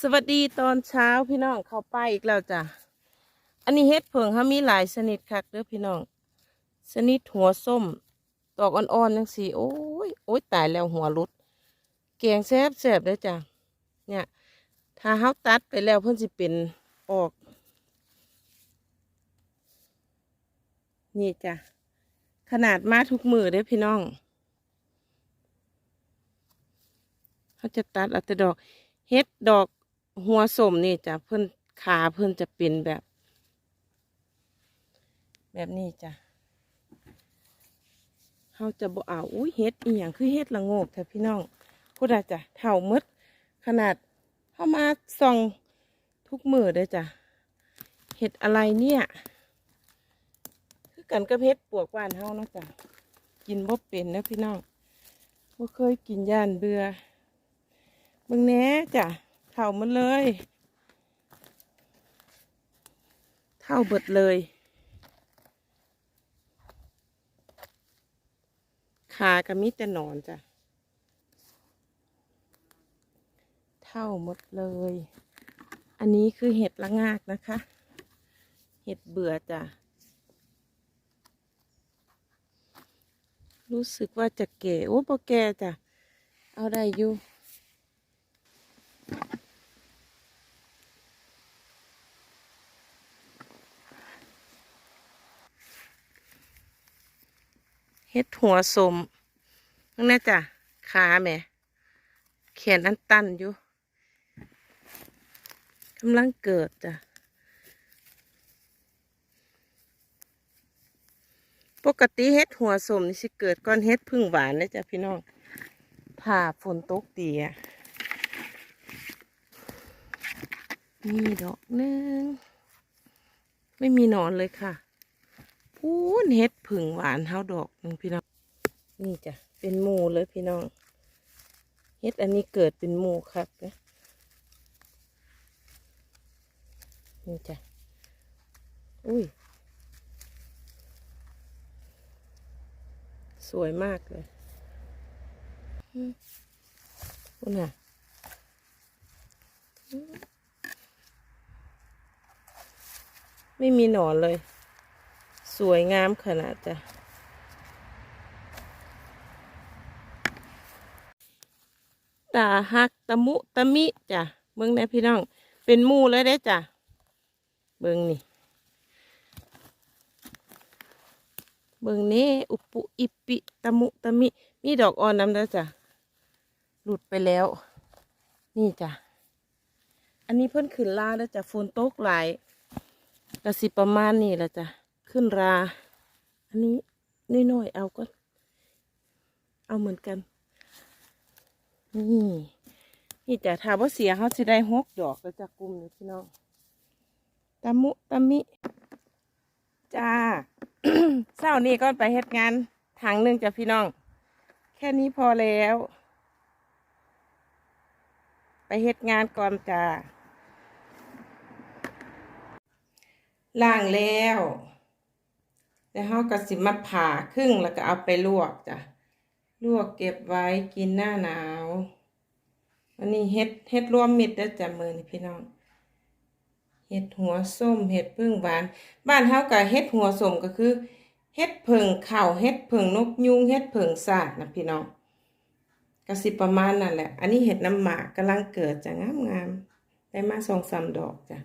สวัสดีตอนเช้าพี่น้องเข้าไปอีกแล้วจ้ะ อันนี้เฮ็ดเผิงเขามีหลายชนิดคักเด้อพี่น้องชนิดหัวส้มดอกอ่อนๆจังสีโอ้ยโอ้ยตายแล้วหัวรุดแกงแซ่บแซ่บเด้อจ้ะ เนี่ย ถ้าเขาตัดไปแล้วเพิ่นสิเป็นออก นี่จ้ะ ขนาดมาทุกมือเด้อพี่น้องเขาจะตัดเอาแต่ดอกเฮ็ดดอก หัวสมนี่จ้ะเพิ่นขาเพิ่นจะเป็นแบบ แบบนี้จ้ะเขาจะบ่เอาอุ้ยเฮ็ดอีหยังคือเฮ็ดละโงกแต่พี่น้องพูดอะจ้ะเท่าหมดขนาดเข้ามาส่องทุกมือเด้จ้ะเฮ็ดอะไรเนี่ย คือกันกับเฮ็ดปวกว่านเฮานะจ้ะกินบ่เป็นนะพี่น้องบ่เคยกินย่านเบื่อเบิ่งแน่จ้ะ เท่ามันเลย เท่าเบิดเลย ขาก็มีแต่นอนจ้ะ เท่าหมดเลย อันนี้คือเห็ดละงากนะคะ เห็ดเบื่อจ้ะ รู้สึกว่าจะเก๋โอ้ปอแก่จ้ะ เอาได้อยู่ เฮ็ดหัวสมนั่นนะจ้ะขาแม่แขนอันตันอยู่กำลังเกิดจ้ะปกติเฮ็ดหัวสมนี่สิเกิดก่อนเฮ็ดพึ่งหวานนะจ๊ะพี่น้องถ้าฝนตกดีอะมีดอกหนึง ไม่มีหนอนเลยค่ะ พูนเฮ็ดผึ่งหวานเฮาดอกนึงพี่น้อง นี่จ้ะ เป็นหมูเลยพี่น้อง เฮ็ดอันนี้เกิดเป็นหมูครับนะนี่จ้ะ อุ้ย สวยมากเลยอืมคุณน่ะไม่มีหนอนเลย สวยงามขนาดจ้ะตาหักตะมุตะมิจ้ะเบิ่งได้พี่น้อง เป็นมูเลยได้จ้ะ เบิ่งนี่ เบิ่งนี้อุปุอิปิตะมุตะมิ มีดอกอ่อนน้ำแล้วจ้ะ หลุดไปแล้ว นี่จ้ะ อันนี้เพิ่นขึ้นล่าแล้วจ้ะฝนตกหลายกระสิประมาณนี้แหละจ้ะ ขึ้นรา อันนี้น้อยๆเอาก็ เอาเหมือนกัน นี่นี่จ้ะถ้าว่าเสียเขาสิได้หกดอกแล้วจากกลุ่มนี้พี่น้องตะมุตะมิ จ้าเศร้านี้ก็ไปเฮ็ดงานถังหนึ่งจ้ะพี่น้อง แค่นี้พอแล้ว ไปเฮ็ดงานก่อนจ้าล้างแล้ว แล้วเขาก็สิมาผ่าครึ่งแล้วก็เอาไปลวกจ้ะลวกเก็บไว้กินหน้าหนาววันนี้เฮ็ดเฮ็ดรวมมิตรเด้จ้ะมือนี่พี่น้องเห็ดหัวส้มเห็ดพึ่งหวาน บ้านเฮากับเห็ดหัวส้มก็คือเห็ดเผิงเข่าเห็ดเผิงนกยุงเห็ดเผิงสาดนะพี่น้องก็สิประมาณนั่นแหละ อันนี้เห็ดน้ำหมากกำลังเกิดจะงามงามๆได้มาสองสามดอกจ้ะ